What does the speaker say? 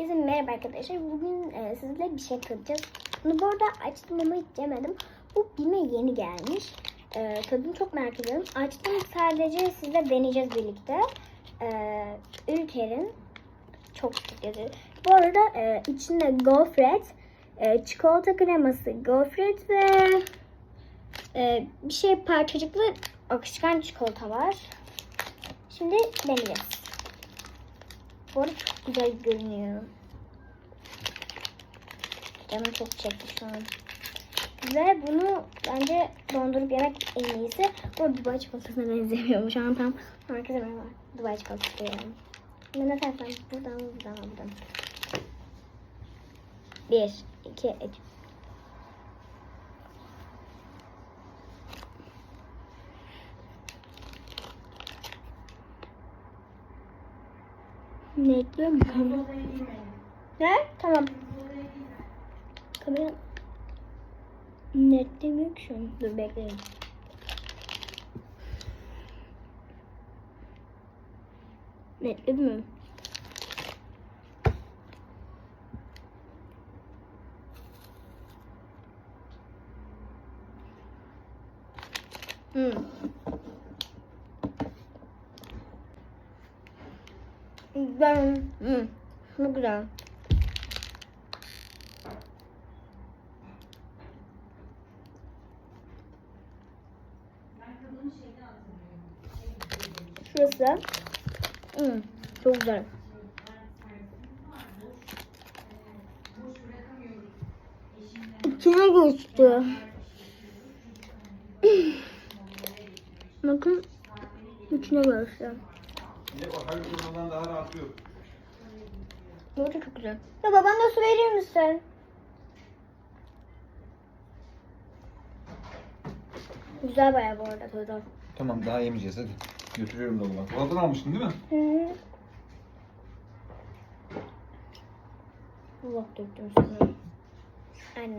Herkese merhaba arkadaşlar. Bugün e, sizle bir şey kıracağız. Bunu bu arada açtım ama hiç yemedim. Bu bime yeni gelmiş. E, tadını çok merak ediyorum. Açtım sadece sizle deneyeceğiz birlikte. E, Ülker'in çok yazıyor. Bu arada e, içinde gofret, e, çikolata kreması, gofret ve e, bir şey parçacıklı akışkan çikolata var. Şimdi deneyeceğiz. Bu çok güzel görünüyor. Canım çok çekti şu an. Ve bunu bence dondurup yemek en iyisi. Bu Dubai çikolatasına benzemiyormuş. Şu an tam herkese merhaba. Dubai çikolatası yiyorum. Ben ne taraftan? Buradan, buradan, buradan. Bir, iki, üç. Ne diyor mu? Ne? Tamam. Kamera netlemiyor ki şu an. Dur bekleyin. Netledi mi? Hmm. Güzel. Hmm. Çok güzel. Şurası. Hmm. Çok güzel. İçine geçti. Bakın içine geçti. Bu da çok güzel. Ya baban da su verir misin? Güzel bayağı bu arada tadı. Tamam daha yemeyeceğiz hadi. Götürüyorum dolaba. Dolaptan almıştın değil mi? Hı hı. Allah döktüm sana. Anne.